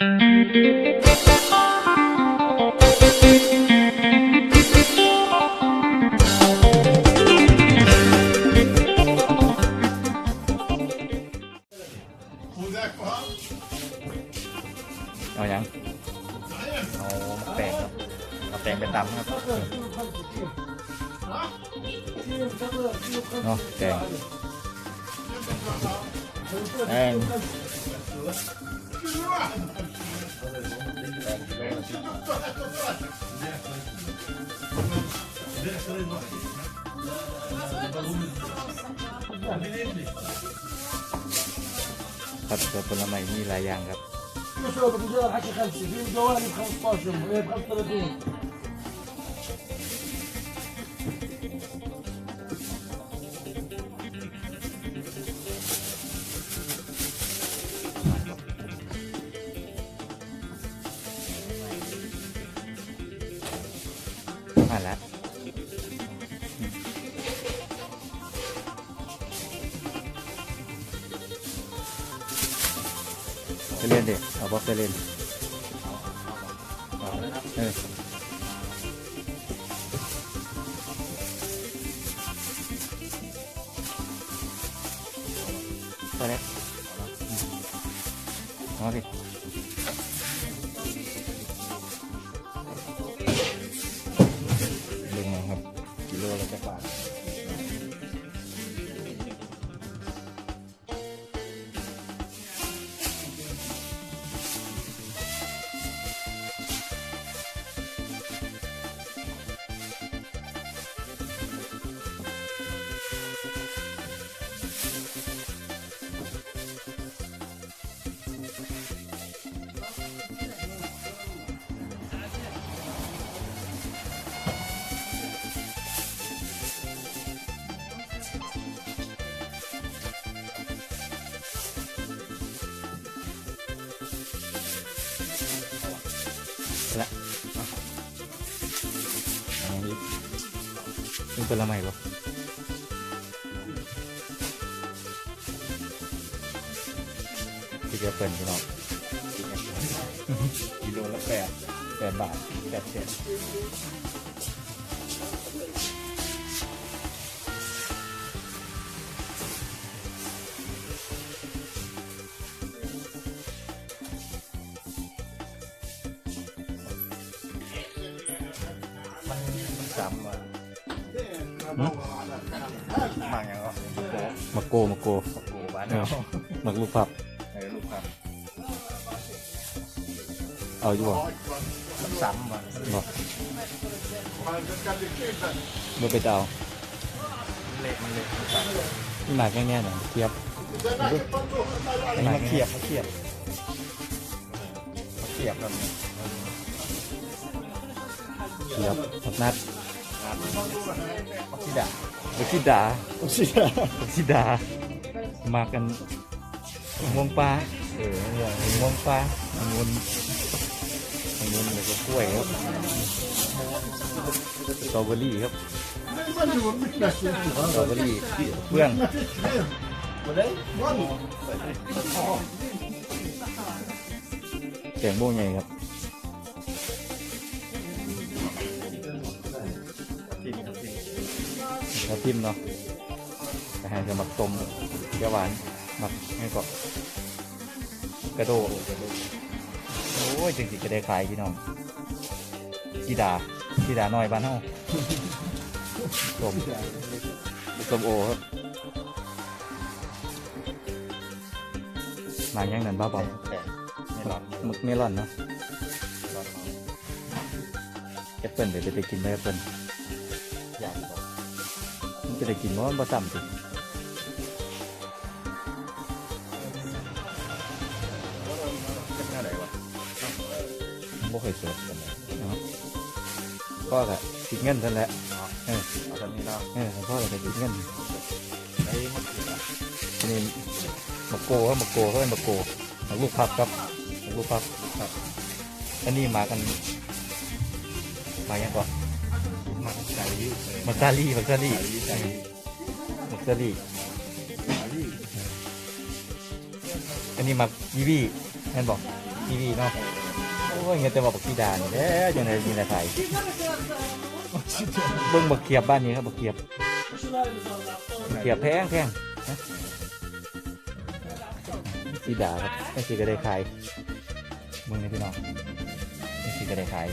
เอายังเอามะแตงครับเอาแตงไปตำครับเนาะแตงแตง ครับตัวผลไม้มีหลายอย่างครับ มาแล้วไปเล่นดิเอาบอกไปเล่นเอาเออไปเลยเอาดิ เป็นผลไม้ปะที่จะเป็นพี่น้องกิโลละแปดแปดบาทแปดเจ็ดมันซ้ำอะ หมากอย่างก็มะโกมะโกมะโกบ้านเราหมักลูกพับเออลูกพับเอาอยู่บ่มันซ้ำอะบ่บ่ไปเอาเละมันเละมันซ้ำนี่หมากแง่ๆหน่อยเทียบอันนี้มาเขียบมาเขียบมาเขียบแบบนี้เทียบผักนัด มาขี้ด่าบักซิดาบักซิดา มากันม่วงปลาเออเนี่ยม่วงปลาองุ่นองุ่นแล้วก็กล้วยครับสตรอเบอรี่ครับสตรอเบอรี่เพื่องแกงโม่ใหญ่ครับ ถ้าพิมพ์เนาะแต่ให้จะหมักต้มเปรี้ยวหวานหมักให้ก่อนกระโดดโอ้ยจริงๆก็ได้ขายพี่น้องกีดากีดาน้อยบ้านเฮาต้มต้มโอครับมาอย่างนั้นบ้าบอมแปะไม่ร้อนมึกเมลอนเนาะร้อนแอปเปิลเดี๋ยวจะไปกินไหมแอปเปิล จะได้กินมันบ่ซ้ำสิเป็นเท่าไหร่วะมันบ่เคยสดกันเลยก็แหละคิดเงินนั่นแหละเออเอาตอนนี้เนาะเออพ่อเละคิดเงินได้มดเลยนะนี่มะโกครับมะโกเขาเป็นมะโกหมากลูกพับครับลูกพับครับอันนี้มากันมายังก่อน มักซาลี่มักซาลี่มักซาลี่อันนี้มักยีวี่นั่นบอกใทีวีเนาะโอ้ยเงี้ยแต่ว่าบักกีดานี่แหละจังไดมีแต่ไทยเบิ่งบักเขียบบ้านนี้ครับบักเขียบเขียบแพงแพงซีดาครับไม่สิก็ได้ขายเบิ่งนี่พี่น้องไม่สิก็ได้ขาย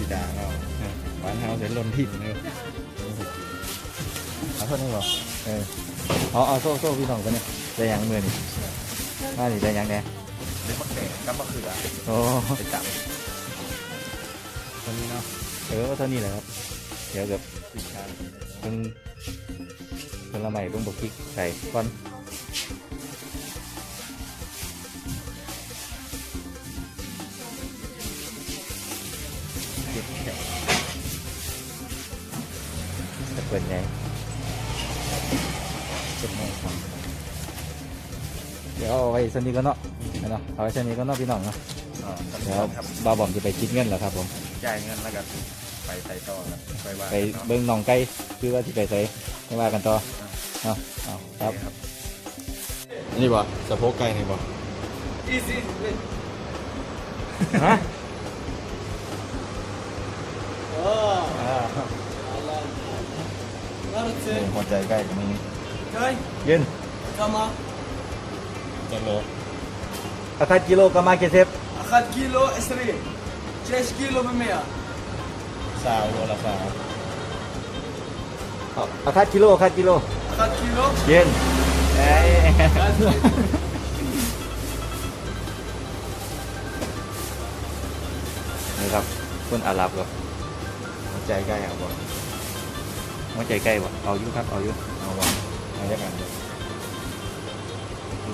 สีดาเราเออบ้านเฮาเดี๋ยวล้นถิ่นเลยเอาเท่านี้บ่เออเอาเอาโซ่โซ่พี่น้องกันเนี่ยได้หยังมือนี่มานี่ได้หยังแน่เล็กมะแขกกับมะเขือโอ้ไปจับคนนี้เนาะเออเท่านี้แหละครับเดี๋ยวกับสีชาเพิ่งเพิ่งละใหม่เพิ่งบกพริกใส่ก่อน จะเปิดไงเก็บแม่ครับเดี๋ยวเอาไว้สนิทกันเนาะเอาเนาะเอาไว้สนิทกันเนาะพี่น้องเนาะอ๋อเดี๋ยวครับบาวบอมจะไปคิดเงินแล้วครับผมจ่ายเงินแล้วก็ไปใส่ต่อครับไปว่าไปเบิ้งน้องไก่คือว่าที่ไปใส่ไม่ว่ากันต่อเอาเอาครับครับนี่บ่สะโพกไก่นี่บ่ Easy. wait. ฮะ Oh. อ่า Nerede? หัวใจไก่ก็มี Kay, ยืน tamam. จังโล อาคากิโลกามาเกเซฟ أخذ كيلو 20 6 كيلو ب 100 ซาวโลละสาว อาคากิโลอาคากิโล أخذ كيلو เย็นเอ้ย นี่ครับคนอาหรับครับ หัวใจไก่เอาบ่ หั ใจใกล้วะเอาอยู่ครับเอาอยู่เอาวะเอาได้กัน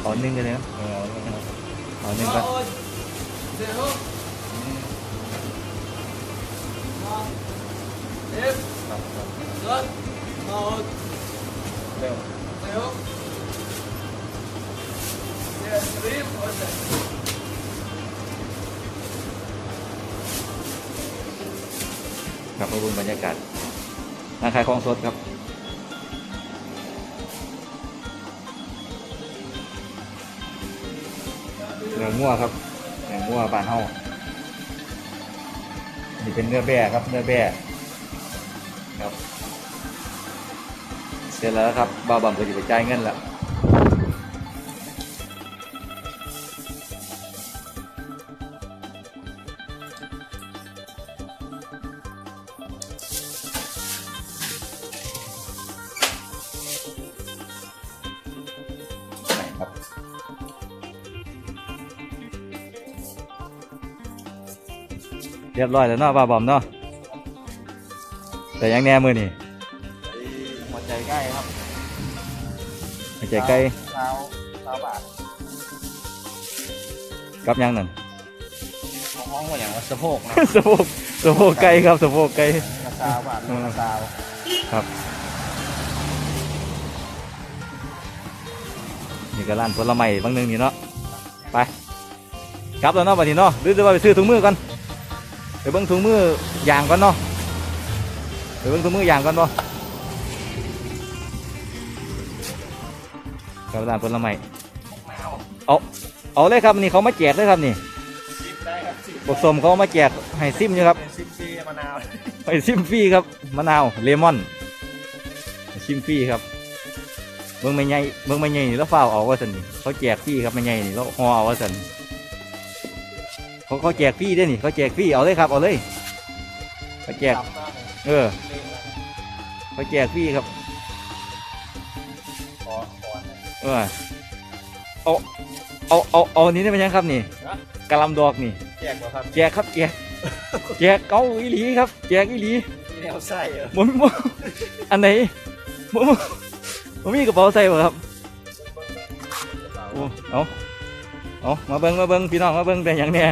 ตอนนึงกันเลยนะเอาตอนนึงกันเร็วเร็วเดี๋ยวรีบหมดเลยกลับมาบนบรรยากาศ ร้านขายของสดครับเนื้องัวครับเนื้องัวบานเฮานี่เป็นเนื้อแบ่ครับ เนื้อแบ่ครับ เสร็จแล้วครับบ่าวบำก็จะไปจ่ายเงินแล้ว เรียบร้อยแล้วเนาะบ่าวบอมเนาะแต่ยังแน่มือนี่หัวใจไก่ครับไม่ใจใกล้สาวสาวบาทกับยังนั่นห้องว่าอย่างว่าสะโพกนะสะโพกสะโพกไก่ครับสะโพกไก่กระซาวบาทกระซาวครับนี่ก็ร้านผลไม้บางหนึงนี่เนาะไปกลับแล้วเนาะบัดนี้เนาะหรือจะว่าไปซื้อถุงมือก่อ นไปเบิ่งถุงมือยางก่อนเนาะไปเบิ่งถุงมือยางก่อนบ่กับร้านผลไม้เอาเอาเลยครับนี่เขามาแจกเลยครับนี่ปได้ครับกสมเขามาแจกให้ซิมอยู่ครับเป็นซิปซีมะนาวไปชิมฟรีครับมะนาวเลมอนชิมฟรีครับเบิ่งไม่ใหญ่เบิ่งไม่ใหญ่นี่แล้วฝ้าเอาว่าสันนี่เขาแจกฟรีครับไม่ใหญ่นี่แล้วห่อเอาว่าสัน เขาเขาแจกฟรีได้อนี่เขาแจกฟรีเอาเลยครับเอาเลยเขาแจก เออเขาแจกฟรีครับขอขอนะเออเอาเอาเอาเอาอันนี้ได้ไหมยังครับนี่กะหลำดอกนี่แจกบ่ครับแจกครับแจกแจกเกาอีหลีครับแจกอีหลีแนวไส้เหรอบ่มีบ่อันไหนบ่บ่บ่มีกระเป๋าใส่บ่ครับโอ้เอาเอามาเบิ่งมาเบิ่งพี่น้องมาเบิ่งแต่หยังแหน่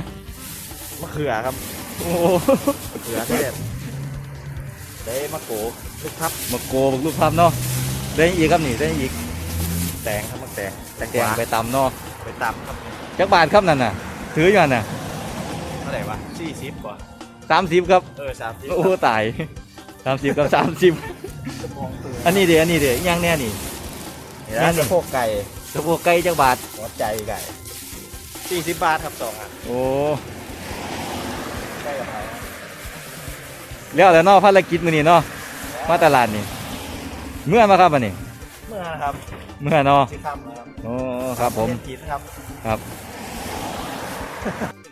มะเขือครับโอ้มะเขือเทศได้มะโกลูกทับมาโกบักลูกพับเนาะได้อีกครับนี่ได้อีกแตงครับมะแตงแตงแกกงวาไปตำเนาะไปตำครับจักบาทครับนั่นน่ะ ถืออยู่นั่นน่ะเท่าไหร่วะสี่สิบกว่า30ครับเออสามสิบโอ้ตาย30กับ30อันนี้เด้ออันนี้เด้ออีหยังแน่นี่นี่นะสะโพกไก่สะโพกไก่จักบาทหัวใจไก่สี่สิบบาทครับสองอะโอ้ ใกล้กับไทยแล้วแต่เนาะภารกิจมื้อนี้เนาะมาตลาดนี่ เมื่อมาครับอันนี้ เมื่อนะครับเมื่อเนาะสิคำนะครับโอ้ครับผมเรียนผิดครับ ครับ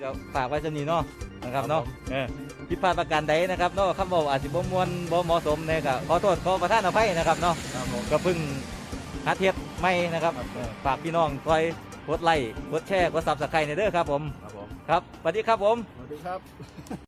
ก็ฝากไว้สำนี้เนาะนะครับเนาะเออผิดพลาดประการใดนะครับเนาะคำบอกอาจจะบ่มวนบ่เหมาะสมเนี่ยก็ขอโทษขอประทานอภัยนะครับเนาะครับผมก็เพิ่งหัดเทียบไม่นะครับเออฝากพี่น้องคอยกดไลค์กดแชร์กดซับสไครต์ในเด้อครับผมครับผม ครับสวัสดีครับผม สวัสดีครับ